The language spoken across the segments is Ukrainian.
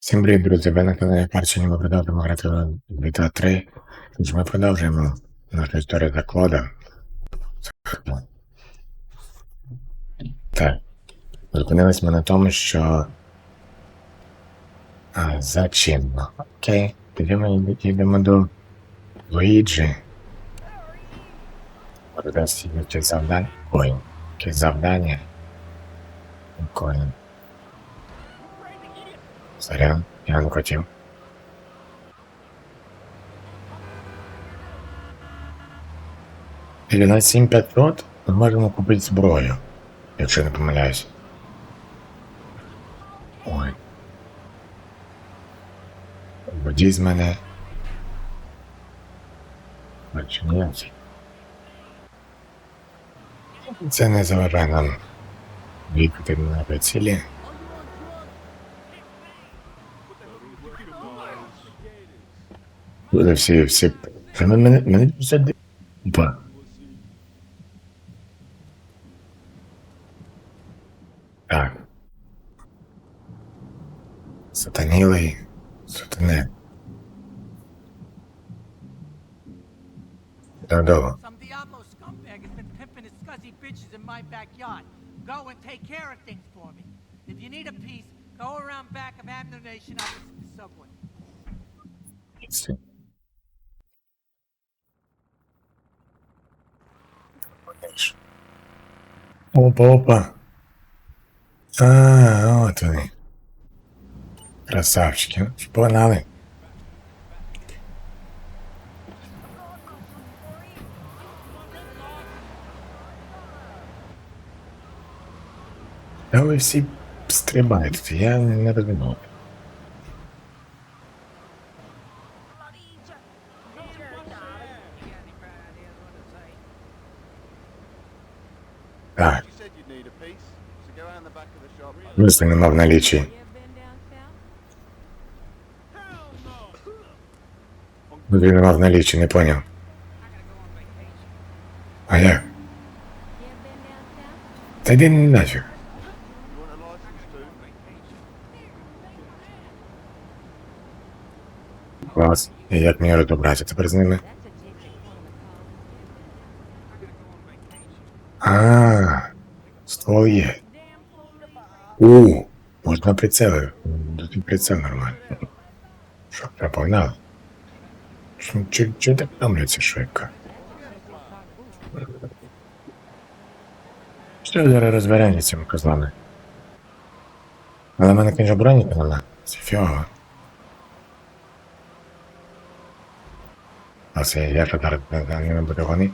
Всім привіт, друзі! Ви на каналі Парчені ми продовжуємо грати в GTA 3. Тож ми продовжуємо нашу історію за Клода. Так. Зупинились ми на тому, що. А, зачинно. Окей. Тоді ми йдемо до Луїджі. Продасть завдання. Ой, якесь завдання. Прикольно. Сорян, я не хотів. І на 7500 ми можемо купити зброю, якщо не помиляюсь. Ой. Водій з мене. Бачу, ні. Це не заважає нам вікати на прицілі. Вони всі, всі. Та Мене, мене, мене все ди- Опа. Так. Сатанілий. Сатане. Додолу. Some Diablo scumbag has been pimping his scuzzy bitches in my backyard. Go and take care of things for me. If you need a piece, go around back of ammunition opposite the subway. Опа, опа. А, от вони. Красавчики. Погнали. Та ви всі стрибаєте, я не розумію. Мислі нема в. Мислі нема в налічі, не поняв. А як? Та йди нафіг. You want a license too? Клас. І як мені розібратися тепер з ними? А, ствол є. У, можна прицели. Тут прицел нормально. Що? Що, чи, чи так томляться швидко? Що зараз розбираємо цими козлами? Але в мене, звісно, броніка нема. Це фіово. А це я зараз не буду вони?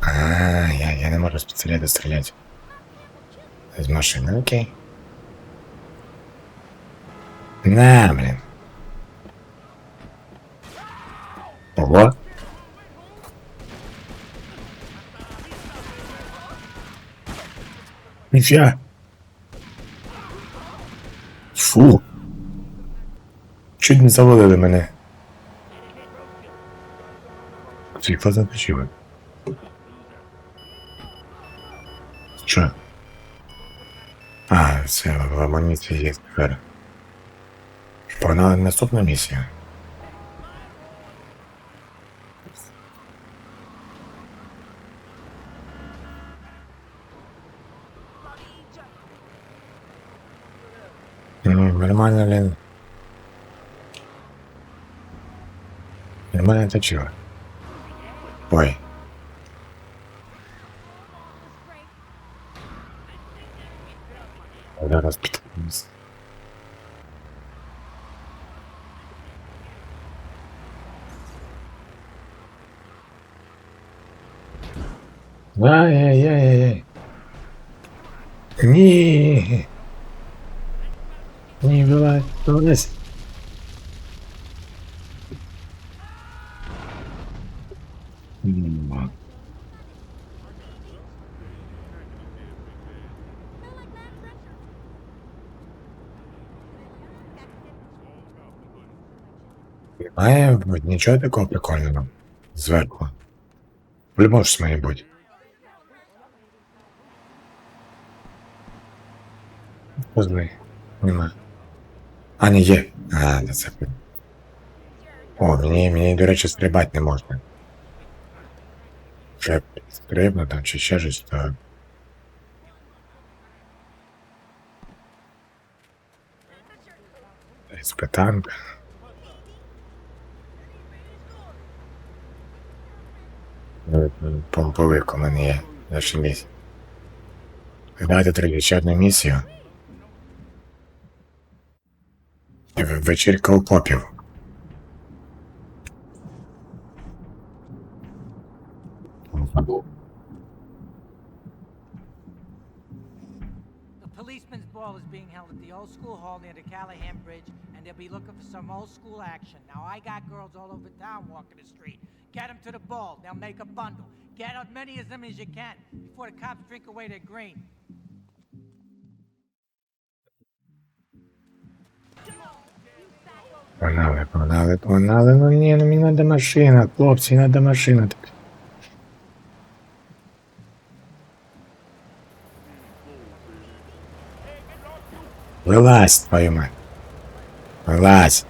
А, я, я не можу з пістолета стріляти. З машини, окей. На, блін. Ого. Ніфіга. Фу. Чуть не завалили мене. Світло заточили. Що? А, це в амуніції є тепер. Погнали на наступну місію. Нормально, блин. Нормально точило. Ой. ららってます。わあ、いやいやいやいや。にー。にーはどうです。うん、まあ。М. Немає нічого такого прикольного зверху. По-любому ж має бути. Позми. Нема. А, не є. А, не це. О, мені, мені, до речі, стрибати не можна. Вже стрибну там чи ще щось, то. Спитанк. Помповик у мене є. Наша місія. Дати тридцятну місію. В- Вечірка у попів. The policeman's ball is being held at the old school hall near the Callahan Bridge, and they'll be looking for some old school action. Now, I got girls all over town walking the street. Get them to the ball. They'll make a bundle. Get as many of them as you can before the cops drink away their green. Погнали, погнали, погнали. Ну ні, ну мені треба машина, хлопці, треба машина. Вилазь, твою мать. Вилазь.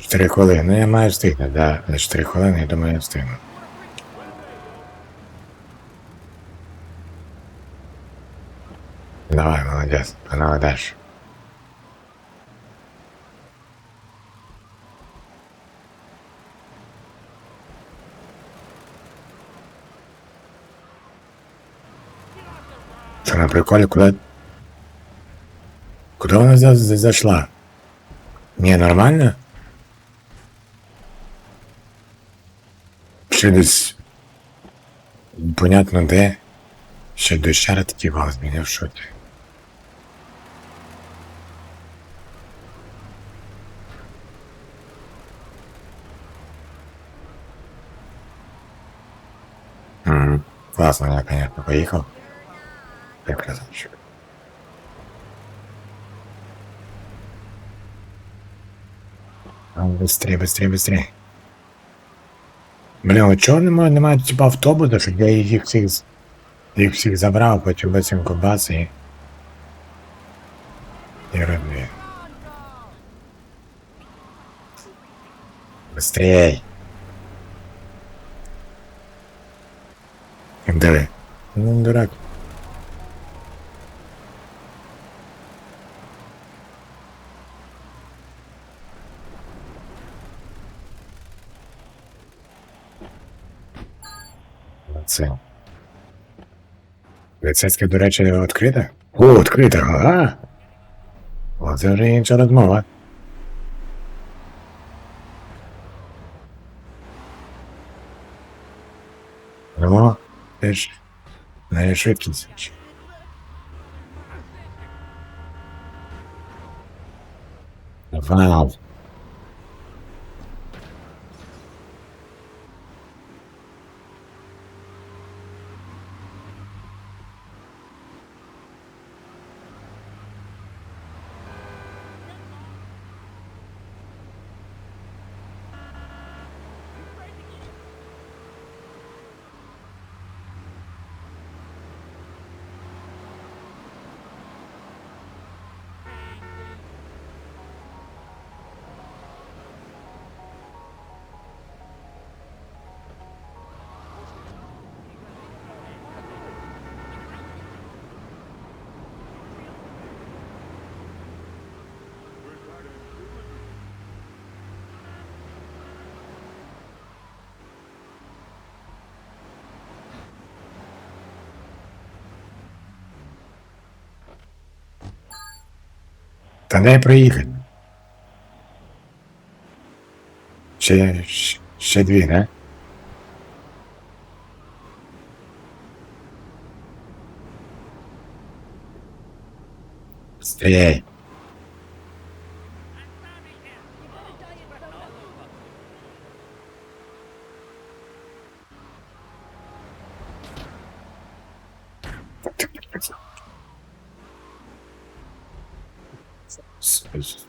Чотири хвилини. Ну я маю встигнути, да. За чотири хвилини, я думаю, я встигну. Давай, молодець, погнали далі. Що на приколі, куди? Куди вона за- за- зайшла? Ні, нормально? Ще десь... Понятно де. Ще до щара такий голос мене в шоці. Мгм. Классно, я, конечно, поехал. Я красавчик. А, Быстрее, быстрее, быстрее. Блин, от чого немає, немає типа автобуса, щоб я їх всіх, з- їх всіх забрав, потім бацінку бац і... І роблю. Быстрей. Диви. Ну, дурак. Це. Лицецьке, до речі, відкрита? О, відкрита, ага. О, вже інша розмова. Ну, ти ж не швидкість. Вау. Та дай проїхати. Ще, ще, дві, да? Стріляй.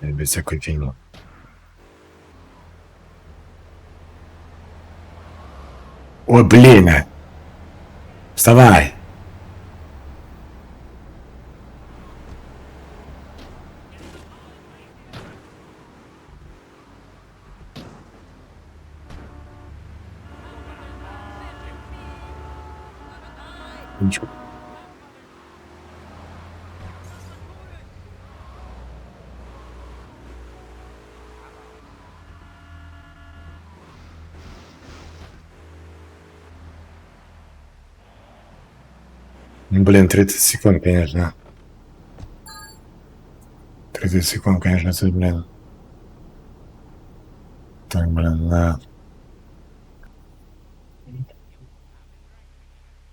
Э, без всякой фигни. О блин! А. Вставай! Ничего. Блин, 30 секунд, конечно. 30 секунд, конечно, это, блин. Так, блин, на...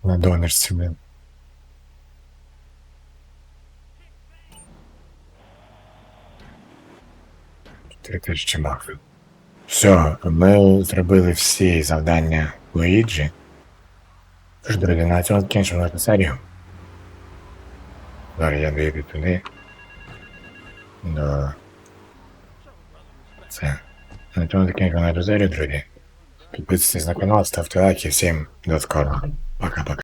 На донорстве, блин. Три тисячі максимум. Все, ми зробили всі завдання Луїджі. Тож, друзі, на цьому закінчимо нашу серію. Зараз я вийду туди. До... Це. На цьому закінчимо нашу серію, друзі. Підписуйтесь на канал, ставте лайки. Всім до скорого. Пока-пока.